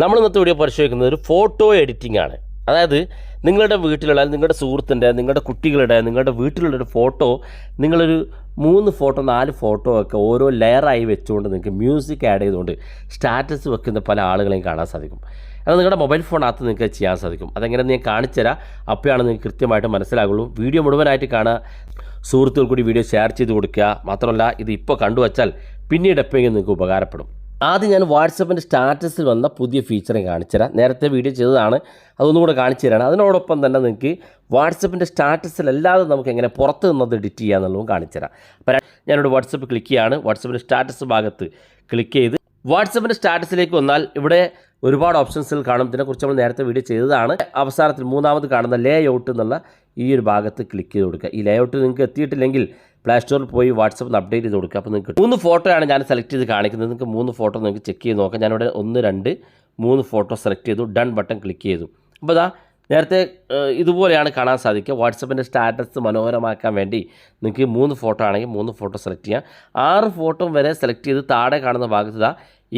നമ്മൾ ഇന്നത്തെ വീഡിയോ പരിശോധിക്കുന്നത് ഒരു ഫോട്ടോ എഡിറ്റിംഗ് ആണ്. അതായത് നിങ്ങളുടെ വീട്ടിലുള്ള നിങ്ങളുടെ സുഹൃത്തിന്റെ നിങ്ങളുടെ കുട്ടികളുടെ നിങ്ങളുടെ വീട്ടിലുള്ള ഒരു ഫോട്ടോ നിങ്ങളൊരു മൂന്ന് ഫോട്ടോ നാല് ഫോട്ടോ ഒക്കെ ഓരോ ലെയറായി വെച്ചുകൊണ്ട് നിങ്ങൾക്ക് മ്യൂസിക് ആഡ് ചെയ്തുകൊണ്ട് സ്റ്റാറ്റസ് വെക്കുന്ന പല ആളുകളെയും കാണാൻ സാധിക്കും. അത് നിങ്ങളുടെ മൊബൈൽ ഫോണകത്ത് നിങ്ങൾക്ക് ചെയ്യാൻ സാധിക്കും. അതെങ്ങനെ ഞാൻ കാണിച്ചു തരാം. അപ്പോഴാണ് നിങ്ങൾക്ക് കൃത്യമായിട്ട് മനസ്സിലാകുള്ളൂ. വീഡിയോ മുഴുവനായിട്ട് കാണുക. സുഹൃത്തുക്കൾ കൂടി വീഡിയോ ഷെയർ ചെയ്ത് കൊടുക്കുക. മാത്രമല്ല ഇത് ഇപ്പോൾ കണ്ടുവച്ചാൽ പിന്നീട് എപ്പോഴെങ്കിലും നിങ്ങൾക്ക് ഉപകാരപ്പെടും. ആദ്യം ഞാൻ വാട്സപ്പിന്റെ സ്റ്റാറ്റസിൽ വന്ന പുതിയ ഫീച്ചറെ കാണിച്ചുതരാം. നേരത്തെ വീഡിയോ ചെയ്തതാണ്. അതൊന്നും കൂടെ കാണിച്ചു തരാണ്. അതിനോടൊപ്പം തന്നെ നിങ്ങൾക്ക് വാട്സപ്പിന്റെ സ്റ്റാറ്റസിലല്ലാതെ നമുക്ക് എങ്ങനെ പുറത്ത് നിന്നത് എഡിറ്റ് ചെയ്യാമെന്നുള്ളതും കാണിച്ചു തരാം. അപ്പോൾ ഞാനിവിടെ വാട്സപ്പ് ക്ലിക്ക് ചെയ്യാണ്. വാട്സപ്പിന്റെ സ്റ്റാറ്റസ് ഭാഗത്ത് ക്ലിക്ക് ചെയ്ത് വാട്സപ്പിന്റെ സ്റ്റാറ്റസിലേക്ക് വന്നാൽ ഇവിടെ ഒരുപാട് ഓപ്ഷൻസിൽ കാണും. ഇതിനെക്കുറിച്ച് നമ്മൾ നേരത്തെ വീഡിയോ ചെയ്തതാണ്. അവസാനത്തിൽ മൂന്നാമത് കാണുന്ന ലേ ഔട്ട് എന്നുള്ള ഈ ഒരു ഭാഗത്ത് ക്ലിക്ക് ചെയ്ത് കൊടുക്കുക. ഈ ലേ ഔട്ട് നിങ്ങൾക്ക് എത്തിയിട്ടില്ലെങ്കിൽ പ്ലേ സ്റ്റോറിൽ പോയി വാട്സപ്പിൽ അപ്ഡേറ്റ് ചെയ്ത് കൊടുക്കുക അപ്പോൾ നിങ്ങൾക്ക് മൂന്ന് ഫോട്ടോയാണ് ഞാൻ സെലക്ട് ചെയ്ത് കാണിക്കുന്നത്. നിങ്ങൾക്ക് മൂന്ന് ഫോട്ടോ നിങ്ങൾക്ക് ചെക്ക് ചെയ്ത് നോക്കാം. ഞാനിവിടെ ഒന്ന് രണ്ട് മൂന്ന് ഫോട്ടോ സെലക്ട് ചെയ്തു. ഡൺ ബട്ടൺ ക്ലിക്ക് ചെയ്തു. അപ്പോൾ അതാ നേരത്തെ ഇതുപോലെയാണ് കാണാൻ സാധിക്കുക. വാട്സപ്പിന്റെ സ്റ്റാറ്റസ് മനോഹരമാക്കാൻ വേണ്ടി നിങ്ങൾക്ക് മൂന്ന് ഫോട്ടോ ആണെങ്കിൽ മൂന്ന് ഫോട്ടോ സെലക്ട് ചെയ്യാം. ആറ് ഫോട്ടോ വരെ സെലക്ട് ചെയ്ത് താഴെ കാണുന്ന ഭാഗത്ത്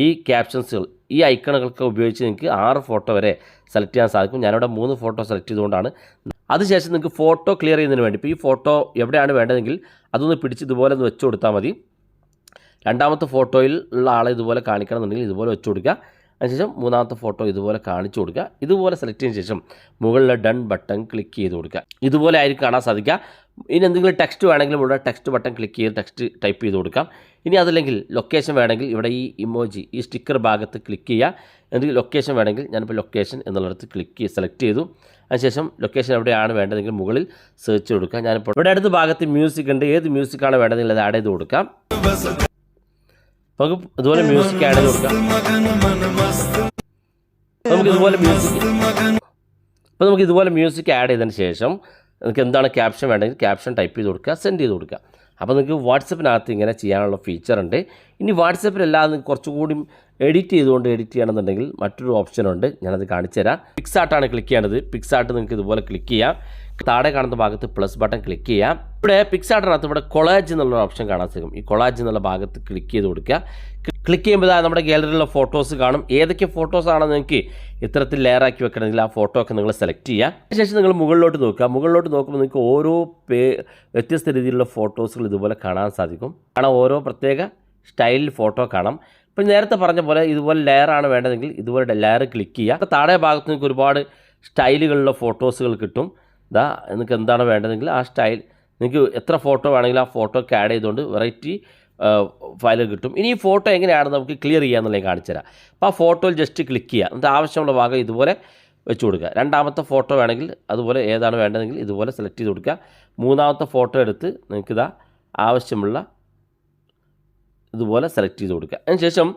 ഈ ക്യാപ്ഷൻസുകൾ ഈ ഐക്കണുകളൊക്കെ ഉപയോഗിച്ച് നിങ്ങൾക്ക് ആറ് ഫോട്ടോ വരെ സെലക്ട് ചെയ്യാൻ സാധിക്കും. ഞാനിവിടെ മൂന്ന് ഫോട്ടോ സെലക്ട് ചെയ്തുകൊണ്ടാണ്. അതിനുശേഷം നിങ്ങൾക്ക് ഫോട്ടോ ക്ലിയർ ചെയ്യുന്നതിന് വേണ്ടി ഇപ്പോൾ ഈ ഫോട്ടോ എവിടെയാണ് വേണ്ടതെങ്കിൽ അതൊന്ന് പിടിച്ച് ഇതുപോലെ ഒന്ന് വെച്ച് കൊടുത്താൽ മതി. രണ്ടാമത്തെ ഫോട്ടോയിൽ ഉള്ള ആളെ ഇതുപോലെ കാണിക്കണമെന്നുണ്ടെങ്കിൽ ഇതുപോലെ വെച്ച് കൊടുക്കുക. അതിനുശേഷം മൂന്നാമത്തെ ഫോട്ടോ ഇതുപോലെ കാണിച്ചു കൊടുക്കുക. ഇതുപോലെ സെലക്ട് ചെയ്തതിന് ശേഷം മുകളിലെ ഡൺ ബട്ടൺ ക്ലിക്ക് ചെയ്ത് കൊടുക്കുക. ഇതുപോലെ ആയിരിക്കും കാണാൻ സാധിക്കുക. ഇനി എന്തെങ്കിലും ടെക്സ്റ്റ് വേണമെങ്കിലും ഇവിടെ ടെക്സ്റ്റ് ബട്ടൺ ക്ലിക്ക് ചെയ്ത് ടെക്സ്റ്റ് ടൈപ്പ് ചെയ്ത് കൊടുക്കാം. ഇനി അതല്ലെങ്കിൽ ലൊക്കേഷൻ വേണമെങ്കിൽ ഇവിടെ ഈ ഇമോജി ഈ സ്റ്റിക്കർ ഭാഗത്ത് ക്ലിക്ക് ചെയ്യുക എന്തെങ്കിലും ലൊക്കേഷൻ വേണമെങ്കിൽ ഞാനിപ്പോൾ ലൊക്കേഷൻ എന്നുള്ളിടത്ത് ക്ലിക്ക് ചെയ്ത് സെലക്ട് ചെയ്തു. അതിനുശേഷം ലൊക്കേഷൻ എവിടെയാണ് വേണ്ടതെങ്കിൽ മുകളിൽ സെർച്ച് കൊടുക്കാം. ഞാനിപ്പോൾ ഇവിടെ അടുത്ത ഭാഗത്ത് മ്യൂസിക് ഉണ്ട്. ഏത് മ്യൂസിക്കാണ് വേണ്ടതെങ്കിൽ അത് ആഡ് ചെയ്ത് കൊടുക്കാം. നമുക്ക് ഇതുപോലെ മ്യൂസിക് ആഡ് ചെയ്ത് കൊടുക്കാം. നമുക്ക് ഇതുപോലെ മ്യൂസിക് അപ്പോൾ നമുക്ക് ഇതുപോലെ മ്യൂസിക് ആഡ് ചെയ്തതിന് ശേഷം നിങ്ങൾക്ക് എന്താണ് ക്യാപ്ഷൻ വേണ്ടെങ്കിൽ ക്യാപ്ഷൻ ടൈപ്പ് ചെയ്ത് കൊടുക്കുക സെൻഡ് ചെയ്ത് കൊടുക്കുക. അപ്പോൾ നിങ്ങൾക്ക് വാട്സപ്പിനകത്ത് ഇങ്ങനെ ചെയ്യാനുള്ള ഫീച്ചർ ഉണ്ട്. ഇനി വാട്സപ്പിലല്ലാതെ കുറച്ചുകൂടി എഡിറ്റ് ചെയ്തുകൊണ്ട് എഡിറ്റ് ചെയ്യണമെന്നുണ്ടെങ്കിൽ മറ്റൊരു ഓപ്ഷനുണ്ട്. ഞാനത് കാണിച്ചു തരാം. പിക്സാർട്ടാണ് ക്ലിക്ക് ചെയ്യേണ്ടത് പിക്സാർട്ട് നിങ്ങൾക്ക് ഇതുപോലെ ക്ലിക്ക് ചെയ്യാം. താഴെ കാണുന്ന ഭാഗത്ത് പ്ലസ് ബട്ടൺ ക്ലിക്ക് ചെയ്യാം. ഇവിടെ പിക്സാർട്ടിനകത്ത് ഇവിടെ കൊളാജ് എന്നുള്ള ഓപ്ഷൻ കാണാൻ സാധിക്കും. ഈ കൊളാജ് എന്നുള്ള ഭാഗത്ത് ക്ലിക്ക് ചെയ്ത് കൊടുക്കുക. ക്ലിക്ക് ചെയ്യുമ്പോൾ നമ്മുടെ ഗാലറിയിലുള്ള ഫോട്ടോസ് കാണും. ഏതൊക്കെ ഫോട്ടോസ് ആണെന്ന് നിങ്ങൾക്ക് ഇത്തരത്തിൽ ലെയറാക്കി വെക്കണമെങ്കിൽ ആ ഫോട്ടോ ഒക്കെ നിങ്ങൾ സെലക്ട് ചെയ്യുക. അതിനുശേഷം നിങ്ങൾ മുകളിലോട്ട് നോക്കുക. മുകളിലോട്ട് നോക്കുമ്പോൾ നിങ്ങൾക്ക് ഓരോ പേ വ്യത്യസ്ത രീതിയിലുള്ള ഫോട്ടോസുകൾ ഇതുപോലെ കാണാൻ സാധിക്കും. കാരണം ഓരോ പ്രത്യേക സ്റ്റൈലിൽ ഫോട്ടോ കാണാം. ഇപ്പം നേരത്തെ പറഞ്ഞ പോലെ ഇതുപോലെ ലെയറാണ് വേണ്ടതെങ്കിൽ ഇതുപോലെ ലെയർ ക്ലിക്ക് ചെയ്യുക. താഴെ ഭാഗത്ത് നിങ്ങൾക്ക് ഒരുപാട് സ്റ്റൈലുകളിലുള്ള ഫോട്ടോസുകൾ കിട്ടും. ഇതാ നിങ്ങൾക്ക് എന്താണ് വേണ്ടതെങ്കിൽ ആ സ്റ്റൈൽ നിങ്ങൾക്ക് എത്ര ഫോട്ടോ വേണമെങ്കിലും ആ ഫോട്ടോ ഒക്കെ ആഡ് ചെയ്തുകൊണ്ട് വെറൈറ്റി ഫയൽ കിട്ടും. ഇനി ഈ ഫോട്ടോ എങ്ങനെയാണ് നമുക്ക് ക്ലിയർ ചെയ്യാന്നുള്ളത് ഞാൻ കാണിച്ചു തരാം. അപ്പോൾ ആ ഫോട്ടോയിൽ ജസ്റ്റ് ക്ലിക്ക് ചെയ്യുക. എന്നിട്ട് ആവശ്യമുള്ള ഭാഗം ഇതുപോലെ വെച്ച് കൊടുക്കുക. രണ്ടാമത്തെ ഫോട്ടോ വേണമെങ്കിൽ അതുപോലെ ഏതാണ് വേണ്ടതെങ്കിൽ ഇതുപോലെ സെലക്ട് ചെയ്ത് കൊടുക്കുക. മൂന്നാമത്തെ ഫോട്ടോ എടുത്ത് നിങ്ങൾക്കിതാ ആവശ്യമുള്ള ഇതുപോലെ സെലക്ട് ചെയ്ത് കൊടുക്കുക. അതിനുശേഷം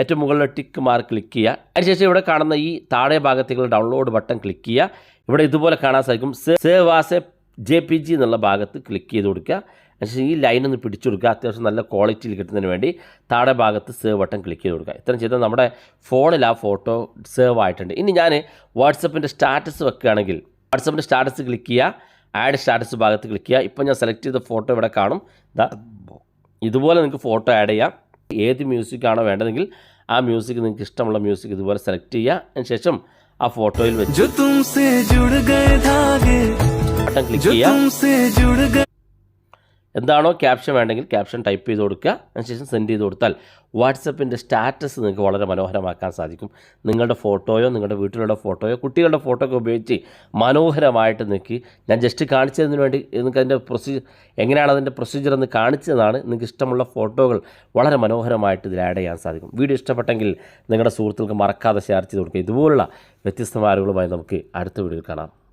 ഏറ്റവും മുകളിൽ ടിക്ക് മാർക്ക് ക്ലിക്ക് ചെയ്യുക. അതിനുശേഷം ഇവിടെ കാണുന്ന ഈ താഴെ ഭാഗത്തേക്കുള്ള ഡൗൺലോഡ് ബട്ടൺ ക്ലിക്ക് ചെയ്യുക. ഇവിടെ ഇതുപോലെ കാണാൻ സാധിക്കും. Save as a J P G എന്നുള്ള ഭാഗത്ത് ക്ലിക്ക് ചെയ്ത് കൊടുക്കുക. അതിനുശേഷം ഈ ലൈൻ ഒന്ന് പിടിച്ചു കൊടുക്കുക. അത്യാവശ്യം നല്ല ക്വാളിറ്റിയിൽ കിട്ടുന്നതിന് വേണ്ടി താഴെ ഭാഗത്ത് സേവ് ബട്ടൺ ക്ലിക്ക് ചെയ്ത് കൊടുക്കുക. ഇത്രയും ചെയ്താൽ നമ്മുടെ ഫോണിൽ ആ ഫോട്ടോ സേവ് ആയിട്ടുണ്ട്. ഇനി ഞാൻ വാട്സപ്പിന്റെ സ്റ്റാറ്റസ് വെക്കുകയാണെങ്കിൽ വാട്സപ്പിന്റെ സ്റ്റാറ്റസ് ക്ലിക്ക് ചെയ്യുക. ആഡ് സ്റ്റാറ്റസ് ഭാഗത്ത് ക്ലിക്ക് ചെയ്യുക. ഇപ്പോൾ ഞാൻ സെലക്ട് ചെയ്ത ഫോട്ടോ ഇവിടെ കാണും. ഇതുപോലെ നിങ്ങൾക്ക് ഫോട്ടോ ആഡ് ചെയ്യാം. ഏത് മ്യൂസിക്കാണോ വേണ്ടതെങ്കിൽ ആ മ്യൂസിക് നിങ്ങൾക്ക് ഇഷ്ടമുള്ള മ്യൂസിക് ഇതുപോലെ സെലക്ട് ചെയ്യുക അതിന് ശേഷം ആ ഫോട്ടോയിൽ വെച്ച് ബട്ടൺ ക്ലിക്ക് ചെയ്യാം. എന്താണോ ക്യാപ്ഷൻ വേണ്ടെങ്കിൽ ക്യാപ്ഷൻ ടൈപ്പ് ചെയ്ത് കൊടുക്കുക. അതിനുശേഷം സെൻഡ് ചെയ്ത് കൊടുത്താൽ വാട്സപ്പിന്റെ സ്റ്റാറ്റസ് നിങ്ങൾക്ക് വളരെ മനോഹരമാക്കാൻ സാധിക്കും. നിങ്ങളുടെ ഫോട്ടോയോ നിങ്ങളുടെ വീട്ടിലുള്ള ഫോട്ടോയോ കുട്ടികളുടെ ഫോട്ടോ ഒക്കെ ഉപയോഗിച്ച് മനോഹരമായിട്ട് നിങ്ങൾക്ക് ഞാൻ ജസ്റ്റ് കാണിച്ചതിന് വേണ്ടി നിങ്ങൾക്ക് അതിന്റെ പ്രൊസീജർ എങ്ങനെയാണ് അതിന്റെ പ്രൊസീജിയർ എന്ന് കാണിച്ചതാണ്. നിങ്ങൾക്ക് ഇഷ്ടമുള്ള ഫോട്ടോകൾ വളരെ മനോഹരമായിട്ട് ഇതിൽ ആഡ് ചെയ്യാൻ സാധിക്കും. വീഡിയോ ഇഷ്ടപ്പെട്ടെങ്കിൽ നിങ്ങളുടെ സുഹൃത്തുക്കൾക്ക് മറക്കാതെ ഷെയർ ചെയ്ത് കൊടുക്കുക. ഇതുപോലുള്ള വ്യത്യസ്തമായ ആളുകളുമായി നമുക്ക് അടുത്ത വീഡിയോയിൽ കാണാം.